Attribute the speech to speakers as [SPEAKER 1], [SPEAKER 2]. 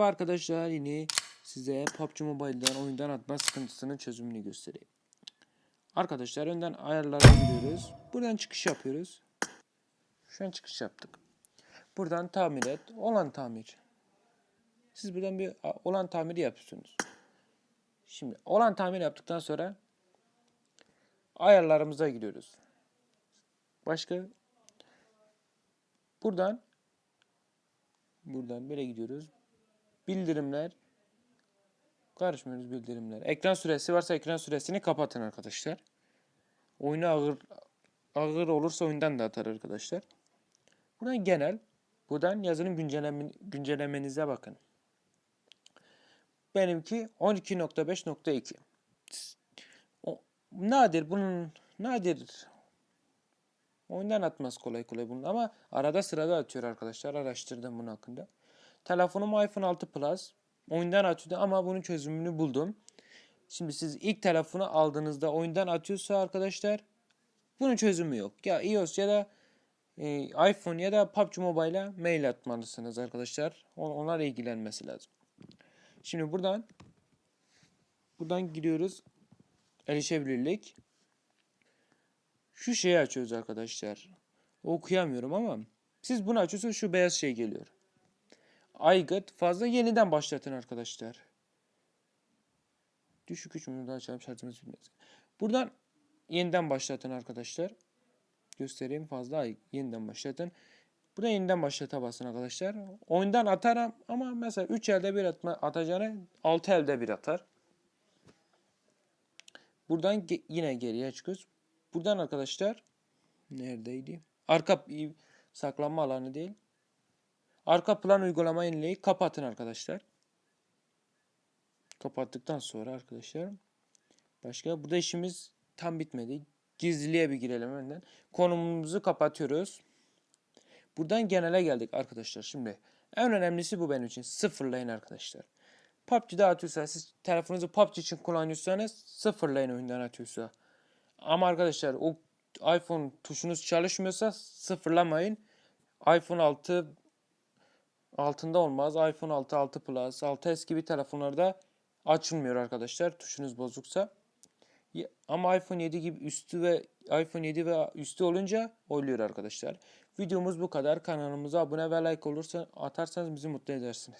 [SPEAKER 1] Merhaba arkadaşlar yine size PUBG Mobile'den oyundan atma sıkıntısının çözümünü göstereyim. Arkadaşlar önden ayarlara giriyoruz. Buradan çıkış yapıyoruz. Şu an çıkış yaptık. Buradan tamir et. Olan tamir. Siz buradan bir olan tamiri yapıyorsunuz. Şimdi olan tamir yaptıktan sonra ayarlarımıza giriyoruz. Başka buradan buradan böyle gidiyoruz. Bildirimler. Karışmıyoruz bildirimler. Ekran süresi varsa ekran süresini kapatın arkadaşlar. Oyunu ağır ağır olursa oyundan da atar arkadaşlar. Buradan genel. Buradan yazılım güncelleme, güncellemenize bakın. Benimki 12.5.2. O- Nadir bunun nadir Oyundan atmaz kolay kolay bunu ama arada sırada atıyor arkadaşlar. Araştırdım bunun hakkında. Telefonum iPhone 6 Plus. Oyundan atıyordu ama bunun çözümünü buldum. Şimdi siz ilk telefonu aldığınızda oyundan atıyorsa arkadaşlar bunun çözümü yok. Ya iOS ya da e, iPhone ya da PUBG Mobile'a mail atmalısınız arkadaşlar. On- Onlar ilgilenmesi lazım. Şimdi buradan buradan giriyoruz. Erişebilirlik. Şu şeyi açıyoruz arkadaşlar. Okuyamıyorum ama siz bunu açıyorsunuz şu beyaz şey geliyor. Aygıt fazla yeniden başlatın arkadaşlar. Düşük güç mü daha çarp şartımız bilmez. Buradan yeniden başlatın arkadaşlar. Göstereyim fazla ay yeniden başlatın. Burada yeniden başlata basın arkadaşlar. Oyundan atar ama mesela 3 elde bir atma, atacağını 6 elde bir atar. Buradan ge- yine geriye çıkıyoruz. Buradan arkadaşlar neredeydi? Arka saklanma alanı değil. Arka plan uygulama yenileyi kapatın arkadaşlar. Kapattıktan sonra arkadaşlar başka burada işimiz tam bitmedi. Gizliliğe bir girelim önden. Konumumuzu kapatıyoruz. Buradan genele geldik arkadaşlar. Şimdi en önemlisi bu benim için. Sıfırlayın arkadaşlar. PUBG'de atıyorsanız siz telefonunuzu PUBG için kullanıyorsanız sıfırlayın oyundan atıyorsa. Ama arkadaşlar o iPhone tuşunuz çalışmıyorsa sıfırlamayın. iPhone 6 altında olmaz. iPhone 6, 6 Plus, 6s gibi telefonlarda açılmıyor arkadaşlar tuşunuz bozuksa. Ama iPhone 7 gibi üstü ve iPhone 7 ve üstü olunca oluyor arkadaşlar. Videomuz bu kadar. Kanalımıza abone ve like olursa atarsanız bizi mutlu edersiniz.